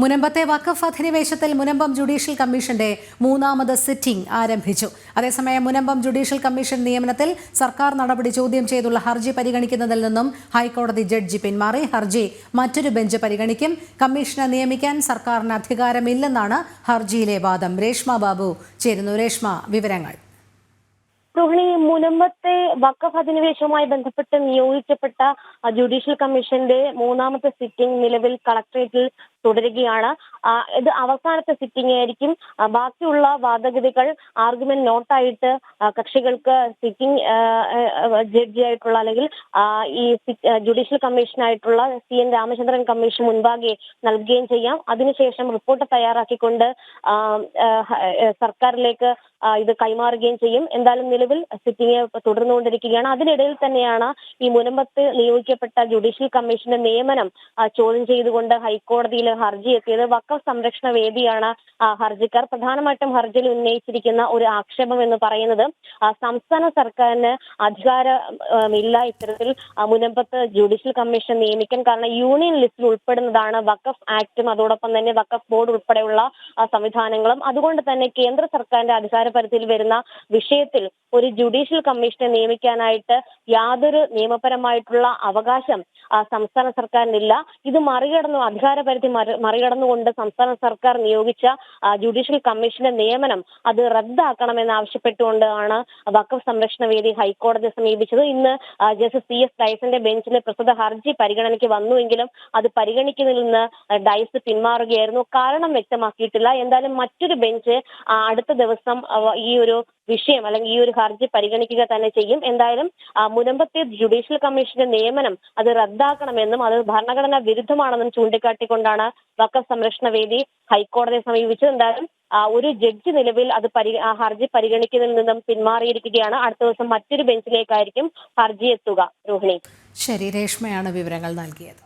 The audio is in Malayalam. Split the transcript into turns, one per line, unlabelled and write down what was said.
മുനമ്പത്തെ വഖഫ് അധിനിവേശത്തിൽ മുനമ്പം ജുഡീഷ്യൽ കമ്മീഷന്റെ മൂന്നാമത് സിറ്റിംഗ് ആരംഭിച്ചു. അതേസമയം മുനമ്പം ജുഡീഷ്യൽ കമ്മീഷൻ നിയമനത്തിൽ സർക്കാർ നടപടി ചോദ്യം ചെയ്തുള്ള ഹർജി പരിഗണിക്കുന്നതിൽ നിന്നും ഹൈക്കോടതി ജഡ്ജി പിന്മാറി. ഹർജി മറ്റൊരു ബെഞ്ച് പരിഗണിക്കും. കമ്മീഷനെ നിയമിക്കാൻ സർക്കാരിന് അധികാരമില്ലെന്നാണ് ഹർജിയിലെ വാദം. രേഷ്മ ബാബു ചേരുന്നു. രേഷ്മ വിവരങ്ങൾ.
രോഹിണി മുനമ്പത്തെ വക്കഫ് അധിനിവേശവുമായി ബന്ധപ്പെട്ട് നിയോഗിക്കപ്പെട്ട ജുഡീഷ്യൽ കമ്മീഷന്റെ മൂന്നാമത്തെ സിറ്റിംഗ് നിലവിൽ കളക്ടറേറ്റിൽ തുടരുകയാണ്. ഇത് അവസാനത്തെ സിറ്റിംഗ് ആയിരിക്കും. ബാക്കിയുള്ള വാദഗതികൾ ആർഗ്യുമെന്റ് നോട്ടായിട്ട് കക്ഷികൾക്ക് സിറ്റിംഗ് ജഡ്ജി ആയിട്ടുള്ള അല്ലെങ്കിൽ ഈ ജുഡീഷ്യൽ കമ്മീഷൻ ആയിട്ടുള്ള സി എൻ രാമചന്ദ്രൻ കമ്മീഷൻ മുൻപാകെ നൽകുകയും ചെയ്യാം. അതിനുശേഷം റിപ്പോർട്ട് തയ്യാറാക്കിക്കൊണ്ട് സർക്കാരിലേക്ക് ഇത് കൈമാറുകയും ചെയ്യും. എന്തായാലും നിലവിൽ സിറ്റിംഗ് തുടർന്നുകൊണ്ടിരിക്കുകയാണ്. അതിനിടയിൽ തന്നെയാണ് ഈ മുനമ്പത്ത് നിയോഗിക്കപ്പെട്ട ജുഡീഷ്യൽ കമ്മീഷന്റെ നിയമനം ചോദ്യം ചെയ്തുകൊണ്ട് ഹൈക്കോടതിയിൽ ഹർജി എത്തിയത്. വക്കഫ് സംരക്ഷണ വേദിയാണ് ഹർജിക്കാർ. പ്രധാനമായിട്ടും ഹർജിയിൽ ഉന്നയിച്ചിരിക്കുന്ന ഒരു ആക്ഷേപം എന്ന് പറയുന്നത് സംസ്ഥാന സർക്കാരിന് അധികാരമില്ല ഇത്തരത്തിൽ മുനമ്പത്ത് ജുഡീഷ്യൽ കമ്മീഷൻ നിയമിക്കാൻ കാരണം യൂണിയൻ ലിസ്റ്റിൽ ഉൾപ്പെടുന്നതാണ് വക്കഫ് ആക്ടും അതോടൊപ്പം തന്നെ വക്കഫ് ബോർഡ് ഉൾപ്പെടെയുള്ള സംവിധാനങ്ങളും. അതുകൊണ്ട് തന്നെ കേന്ദ്ര സർക്കാരിന്റെ അധികാര പരിധിയിൽ വരുന്ന വിഷയത്തിൽ ഒരു ജുഡീഷ്യൽ കമ്മീഷനെ നിയമിക്കാനായിട്ട് യാതൊരു നിയമപരമായിട്ടുള്ള അവകാശം സംസ്ഥാന സർക്കാരിനില്ല. ഇത് മറികടന്നു അധികാര പരിധി മറി- മറികടന്നുകൊണ്ട് സംസ്ഥാന സർക്കാർ നിയോഗിച്ച ജുഡീഷ്യൽ കമ്മീഷന്റെ നിയമനം അത് റദ്ദാക്കണമെന്ന് ആവശ്യപ്പെട്ടുകൊണ്ടാണ് വക്കഫ് സംരക്ഷണ വേദി ഹൈക്കോടതിയെ സമീപിച്ചത്. ഇന്ന് ജസ്റ്റിസ് സി എസ് ഡൈസിന്റെ ബെഞ്ചിൽ പ്രസ്തുത ഹർജി പരിഗണനയ്ക്ക് വന്നുവെങ്കിലും അത് പരിഗണിക്കുന്നതിൽ നിന്ന് ഡൈസ് പിന്മാറുകയായിരുന്നു. കാരണം വ്യക്തമാക്കിയിട്ടില്ല. എന്തായാലും മറ്റൊരു ബെഞ്ച് അടുത്ത ദിവസം ഈ ഒരു വിഷയം അല്ലെങ്കിൽ ഈ ഒരു ഹർജി പരിഗണിക്കുക തന്നെ ചെയ്യും. എന്തായാലും മുനമ്പത്തെ ജുഡീഷ്യൽ കമ്മീഷന്റെ നിയമനം അത് റദ്ദാക്കണമെന്നും അത് ഭരണഘടനാ വിരുദ്ധമാണെന്നും ചൂണ്ടിക്കാട്ടിക്കൊണ്ടാണ് വക്കഫ് സംരക്ഷണ വേദി ഹൈക്കോടതിയെ സമീപിച്ചത്. എന്തായാലും ഒരു ജഡ്ജി നിലവിൽ അത് പരി ഹർജി പരിഗണിക്കുന്നതിൽ നിന്നും പിന്മാറിയിരിക്കുകയാണ്. അടുത്ത ദിവസം മറ്റൊരു ബെഞ്ചിലേക്കായിരിക്കും ഹർജി എത്തുക. രോഹിണി.
ശരി രേഷ്മയാണ് വിവരങ്ങൾ നൽകിയത്.